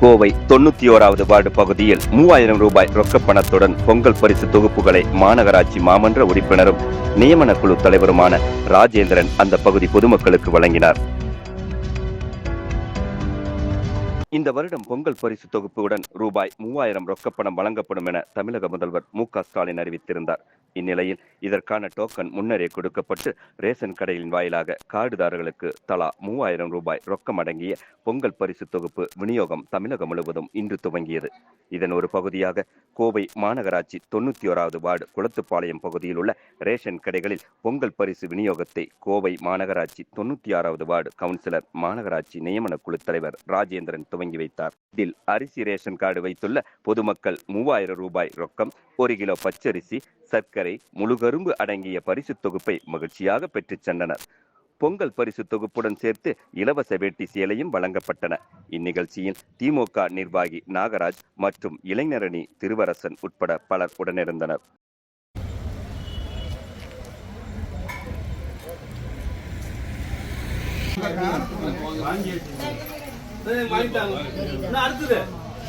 கோவை தொண்ணூத்தி ஓராவது வார்டு பகுதியில் மூவாயிரம் ரூபாய் ரொக்க பணத்துடன் பொங்கல் பரிசு தொகுப்புகளை மாநகராட்சி மாமன்ற உறுப்பினரும் நியமன குழு தலைவருமான ராஜேந்திரன் அந்த பகுதி பொதுமக்களுக்கு வழங்கினார். இந்த வருடம் பொங்கல் பரிசு தொகுப்புடன் ரூபாய் மூவாயிரம் ரொக்கப்பணம் வழங்கப்படும் என தமிழக முதல்வர் மு க ஸ்டாலின் அறிவித்திருந்தார். இந்நிலையில் இதற்கான டோக்கன் முன்னரே கொடுக்கப்பட்டு ரேஷன் கடையின் வாயிலாக கார்டுதாரர்களுக்கு தலா மூவாயிரம் ரூபாய் ரொக்கம் அடங்கிய பொங்கல் பரிசு தொகுப்பு விநியோகம் தமிழகம் முழுவதும் இன்று துவங்கியது. இதன் ஒரு பகுதியாக கோவை மாநகராட்சி தொண்ணூத்தி ஓராவது வார்டு குளத்துப்பாளையம் பகுதியில் உள்ள ரேஷன் கடைகளில் பொங்கல் பரிசு விநியோகத்தை கோவை மாநகராட்சி தொண்ணூத்தி ஆறாவது வார்டு கவுன்சிலர் மாநகராட்சி நியமன குழு தலைவர் ராஜேந்திரன் துவங்கி வைத்தார். இதில் அரிசி ரேஷன் கார்டு வைத்துள்ள பொதுமக்கள் மூவாயிரம் ரூபாய் ரொக்கம் ஒரு கிலோ பச்சரிசி சர்க்கரை முழுகரும்பு அடங்கிய பரிசு தொகுப்பை மகிழ்ச்சியாக பெற்றுச் சென்றனர். பொங்கல் பரிசு தொகுப்புடன் சேர்த்து இலவச வேட்டி சேலையும் வழங்கப்பட்டன. இந்நிகழ்ச்சியில் திமுக நிர்வாகி நாகராஜ் மற்றும் இளைஞரணி திருவரசன் உட்பட பலர் உடனிருந்தனர். வாங்கிட்டாங்க. அடுத்தது.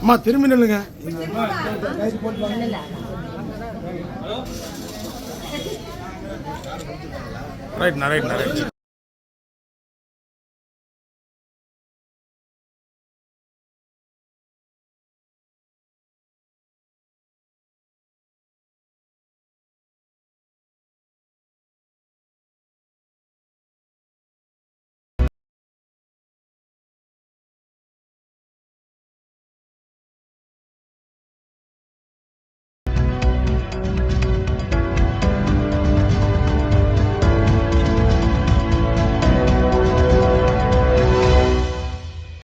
அம்மா திரும்பி நில்லுங்க ரைட் ரைட்ண்ணா ரைட்